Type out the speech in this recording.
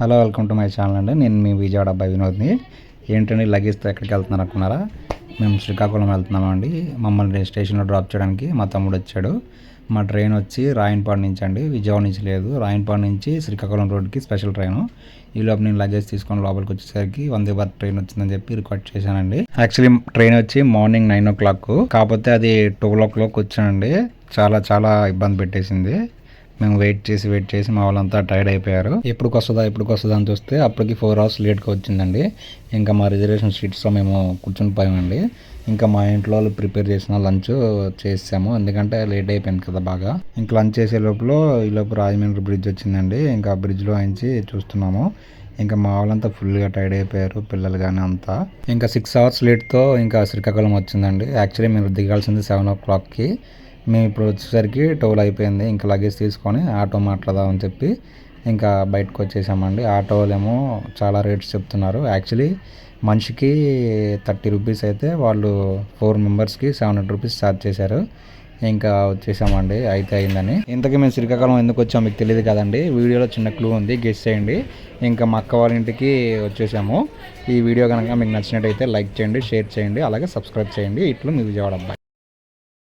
Hello welcome to my channel అండి. నేను మీ విజయవాడ అబ్బాయి వినోద్ని. ఏంటండి లగేజ్తో ఎక్కడికి వెళ్తున్నారు అనుకున్నారా? మేము శ్రీకాకుళం వెళ్తున్నామండి మమ్మల్ని స్టేషన్లో డ్రాప్ చేయడానికి మా తమ్ముడు వచ్చాడు. మా ట్రైన్ వచ్చి రాయన్పాడు నుంచి అండి. విజయవాడ నుంచి లేదు. రాయన్పాడు నుంచి శ్రీకాకుళం రోడ్కి స్పెషల్ ట్రైన్. ఈ నేను లగేజ్ తీసుకొని లోపలికి వచ్చేసరికి వందే భారత్ ట్రైన్ వచ్చిందని చెప్పి రికార్డ్ చేశానండి. యాక్చువల్లీ ట్రైన్ వచ్చి మార్నింగ్ నైన్ ఓ క్లాక్ కాకపోతే అది టూ ఓ క్లాక్ వచ్చానండి. చాలా చాలా ఇబ్బంది పెట్టేసింది. మేము వెయిట్ చేసి వెయిట్ చేసి మా వాళ్ళంతా టైర్డ్ అయిపోయారు. ఎప్పుడు వస్తుందా ఎప్పుడు వస్తుందా అని చూస్తే అప్పటికి ఫోర్ అవర్స్ లేట్గా వచ్చిందండి. ఇంకా మా రిజర్వేషన్ సీట్స్లో మేము కూర్చుని పోయామండి. ఇంకా మా ఇంట్లో వాళ్ళు ప్రిపేర్ చేసిన లంచ్ చేసాము. ఎందుకంటే లేట్ అయిపోయింది కదా బాగా. ఇంకా లంచ్ చేసే లోపల ఈ లోపు రాజమండ్రి బ్రిడ్జ్ వచ్చిందండి. ఇంకా బ్రిడ్జ్లో ఆయించి చూస్తున్నాము. ఇంకా మా వాళ్ళంతా ఫుల్గా టైర్డ్ అయిపోయారు పిల్లలు కానీ అంతా. ఇంకా సిక్స్ అవర్స్ లేట్తో ఇంకా శ్రీకాకుళం వచ్చిందండి. యాక్చువల్లీ మీరు దిగాల్సింది సెవెన్ ఓ క్లాక్కి. మేము ఇప్పుడు వచ్చేసరికి టోల్ అయిపోయింది. ఇంకా లగేజ్ తీసుకొని ఆటో మాట్లాడదామని చెప్పి ఇంకా బయటకు వచ్చేసామండి. ఆటోలేమో చాలా రేట్స్ చెప్తున్నారు. యాక్చువల్లీ మనిషికి థర్టీ రూపీస్ అయితే వాళ్ళు ఫోర్ మెంబర్స్కి సెవెన్ హండ్రెడ్ రూపీస్ ఛార్జ్ చేశారు. ఇంకా వచ్చేసామండి. అయితే అయిందని. ఇంతకీ మేము శ్రీకాకుళం ఎందుకు వచ్చామో మీకు తెలియదు కదండి. వీడియోలో చిన్న క్లూ ఉంది. గెస్ చేయండి. ఇంకా మా అక్క వాళ్ళ ఇంటికి వచ్చేసాము. ఈ వీడియో కనుక మీకు నచ్చినట్టయితే లైక్ చేయండి షేర్ చేయండి అలాగే సబ్స్క్రైబ్ చేయండి. ఇట్లు మీ విజయవాడ అబ్బాయి.